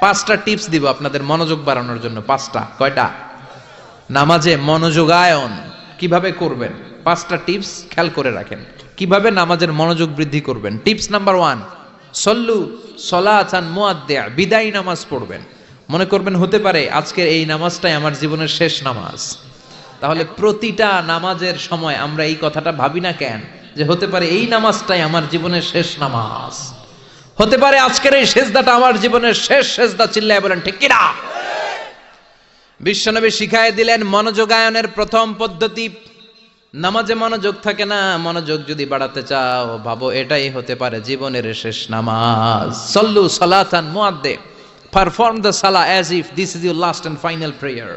পাঁচটা টিপস দিব আপনাদের মনোযোগ বাড়ানোর জন্য, পাঁচটা। কয়টা? নামাজে মনোযোগায়ন, কীভাবে করবেন? পাঁচটা টিপস খেয়াল করে রাখেন। কীভাবে নামাজের মনোযোগ বৃদ্ধি করবেন? টিপস নাম্বার ওয়ান, সল্লু সলাচান মুয়াদ্দিয়া বিদায় নামাজ পড়বেন। মনে করবেন হতে পারে আজকের এই নামাজটাই আমার জীবনের শেষ নামাজ। তাহলে প্রতিটা নামাজের সময় আমরা এই কথাটা ভাবি না কেন? যে হতে পারে এই নামাজটাই আমার জীবনের শেষ নামাজ। হতে পারে আজকের এই সেজদাটা আমার জীবনের শেষ সেজদা চিল্লায় বলেন, ঠিক কিনা? বিশ্বনবী শিখায় দিলেন, মনোযোগায়নের প্রথম পদ্ধতি, নামাজে মনোযোগ থাকে না, মনোযোগ যদি বাড়াতে চাও, ভাবো এটাই হতে পারে জীবনের শেষ নামাজ। সল্লু সালাতান মুয়াদ্দে পারফর্ম দ্য সালা as if this is your last and final prayer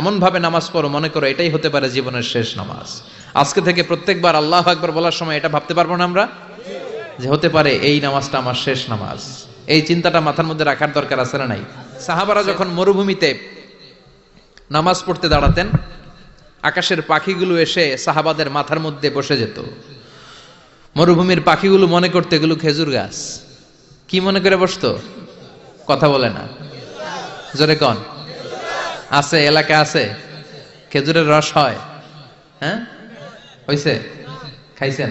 এমন ভাবে নামাজ পড়ো, মনে করো এটাই হতে পারে জীবনের শেষ নামাজ। আজকে থেকে প্রত্যেকবার আল্লাহ একবার বলার সময় এটা ভাবতে পারব না আমরা? যে হতে পারে এই নামাজটা আমার শেষ নামাজ। এই চিন্তাটা মাথার মধ্যে রাখার দরকার আছে না নাই? সাহাবারা যখন মরুভূমিতে নামাজ পড়তে দাঁড়াতেন, আকাশের পাখিগুলো এসে সাহাবাদের মাথার মধ্যে বসে যেত। মরুভূমির পাখিগুলো মনে করতে এগুলো খেজুর গাছ। কি মনে করে বসতো? কথা বলে না। জোরে কন। আছে, এলাকা আছে। খেজুরের রস হয়। হ্যাঁ? হইছে? খাইছেন?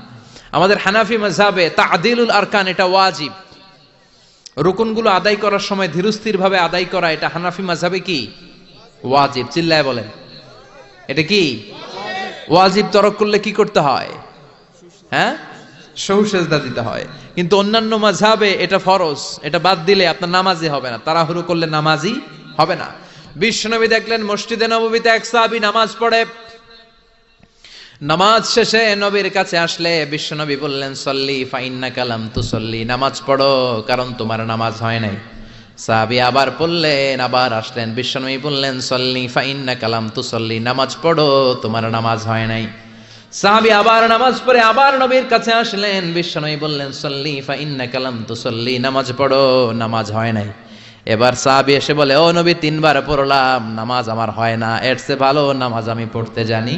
আমাদের হানাফি মজাবে তাদিলুল আরকান, এটা ওয়াজিব। রুকুনগুলো আদায় করার সময় ধীরস্থির ভাবে আদায় করা, এটা হানাফি মাঝাবে কি? ওয়াজিব, চিল্লায় বলেন। এটা কি? ওয়াজিব তরক করলে কি করতে হয়? হ্যাঁ? সৌসেজদা দিতে হয়। কিন্তু অন্যান্য মাঝাবে এটা ফরজ, এটা বাদ দিলে আপনার নামাজি হবে না, তাড়াহুড়ো করলে নামাজি হবে না। বিশ্বনবী দেখলেন, মসজিদে নবমীতে এক সাহাবী নামাজ পড়ে নামাজ শেষে নবীর কাছে আসলে বিশ্বনবী বললেন, সল্লি ফাইন্না কালাম তু সল্লি নামাজ পড়ো, কারণ তোমার নামাজ হয় নাই। সাহাবি আবার পড়লেন আবার আসলেন। বিশ্বনবী বললেন, সল্লি ফাইন্না কালাম তু সল্লি নামাজ পড়ো, তোমার নামাজ হয় নাই। সাহাবি আবার নামাজ পড়ে আবার নবীর কাছে আসলেন। বিশ্বনবী বললেন, সল্লি ফাইন্না কালাম তু সল্লি নামাজ পড়ো, নামাজ হয় নাই। এবার সাহাবি এসে বলে, ও নবী, তিনবার পড়লাম, নামাজ আমার হয় না। এর ভালো নামাজ আমি পড়তে জানি।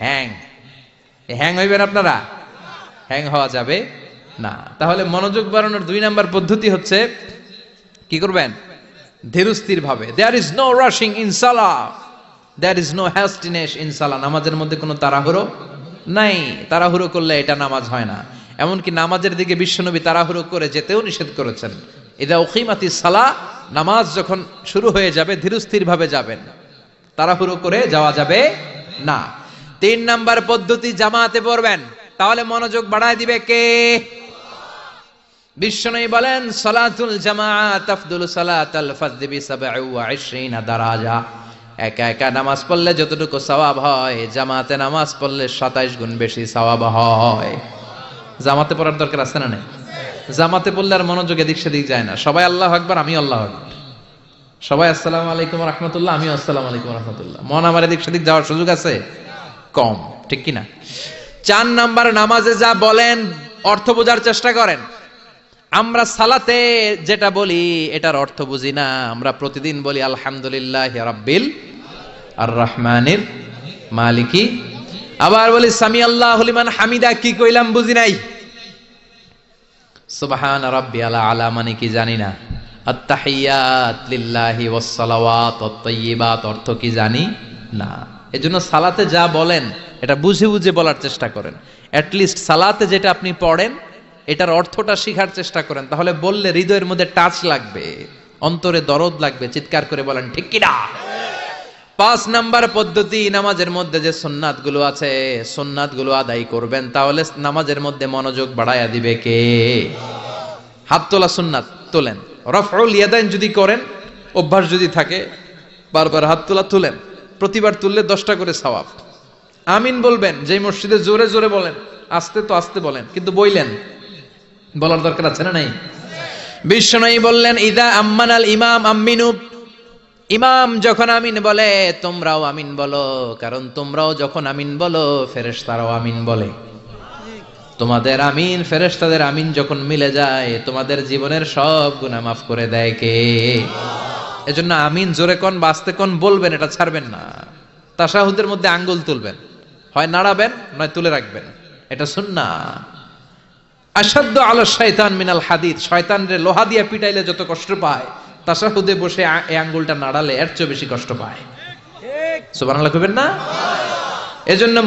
হ্যাং। হ্যাং হইবেন আপনারা? হ্যাং হওয়া যাবে? না। তাহলে মনোযোগ বাড়ানোর দুই নাম্বার পদ্ধতি হচ্ছে, কি করবেন? ধীরস্থির ভাবে there is no rushing in সালা there is no hastiness in সালা নামাজের মধ্যে কোনো তাড়াহুড়ো নাই। তাড়াহুড়ো করলে এটা নামাজ হয় না। এমনকি নামাজের দিকে বিশ্বনবী তাড়াহুড়ো করে যেতেও নিষেধ করেছেন। এটা ওখিমাতি সালা, নামাজ যখন শুরু হয়ে যাবে ধীরস্থির ভাবে যাবেন। তাড়াহুড়ো করে যাওয়া যাবে না। তিন নাম্বার পদ্ধতি জামাতে পড়বেন। তাহলে মনোযোগ বাড়ায় দিবে কে? বিশ্বনবী বলেন, সালাতুল জামাআত আফদুল সালাতাল ফাজদি বি 27 দারাজা। একা একা নামাজ পড়লে যতটুকু সওয়াব হয়, জামাতে নামাজ পড়লে 27 গুণ বেশি সওয়াব হয়। জামাতে পড়ার দরকার আছে না নাই? জামাতে পড়লে আর মনোযোগ এদিক সেদিক যায় না। সবাই আল্লাহ আকবার আমি আল্লাহ আকবার। সবাই আসসালামু আলাইকুম রহমতুল্লাহ আমি আসসালামু আলাইকুম রহমতুল্লাহ। মন আমার এদিক সেদিক যাওয়ার সুযোগ আছে? কম, ঠিক কিনা? চার নাম্বার নামাজে যা বলেন, অর্থ বোঝার চেষ্টা করেন। আমরা সালাতে যেটা বলি, এটার অর্থ বুঝি না। আমরা প্রতিদিন বলি, আলহামদুলিল্লাহ রাব্বিল আর রহমানের মালিকি। আবার বলি সামি আল্লাহ হলিমান হামিদা। কি কইলাম বুঝি নাই? সুবহান রাব্বি আলা আলা মানে কি জানি না? আত্তাহিয়াত লিল্লাহি ওয়াস সালাওয়াত ওয়াত তাইয়্যিবাত অর্থ কি জানি না। এজন্য সালাতে যা বলেন, এটা বুঝে বুঝে বলার চেষ্টা করেন। অ্যাট লিস্ট সালাতে যেটা আপনি পড়েন, এটার অর্থটা শেখার চেষ্টা করেন। তাহলে বললে হৃদয়ের মধ্যে টাচ লাগবে, অন্তরে দরদ লাগবে, চিৎকার করে বলেন, ঠিক কিনা পাঁচ নাম্বার পদ্ধতি, নামাজের মধ্যে যে সুন্নাতগুলো আছে সুন্নাতগুলো আদায় করবেন, তাহলে নামাজের মধ্যে মনোযোগ বাড়াইয়া দিবে কে? হাত তোলা সুন্নাত, তোলেন। রফউল ইয়াদাইন যদি করেন, অভ্যাস যদি থাকে, বারবার হাত তোলা, তুলেন। প্রতিবার তুললে দশটা করে সওয়াব। আমিন বলবেন যে মসজিদে জোরে জোরে বলেন, আস্তে তো আস্তে বলেন, কিন্তু বইলেন। বলার দরকার আছে না নাই? বিশ্ব বিশ্বনয়ী বললেন, ইদা আম্মান আল ইমাম আম্মিনু। ইমাম যখন আমিন বলে, তোমরাও আমিন বলো, কারণ তোমরাও যখন আমিন বলো, ফেরেশতারাও আমিন বলে। তোমাদের আমিন, ফেরেশতাদের আমিন যখন মিলে যায়, তোমাদের জীবনের সব গুণা মাফ করে দেয় কে? এজন্য আমিন, জোরে কোন বাস্তে কোন, বলবেন, এটা ছাড়বেন না। তাশাহুদের মধ্যে আঙ্গুল তুলবেন। হয় নাড়াবেন, নয় তুলে রাখবেন। এটা সুন্না আসাধ্য আলো শয়তান মিনাল হাদিদ। শয়তান রে লোহা দিয়ে পিটাইলে যত কষ্ট পায়, তাশাহুদে বসে এই আঙ্গুলটা নাড়ালে এর চেয়ে বেশি কষ্ট পায়। সুবহানাল্লাহ কইবেন না? এজন্য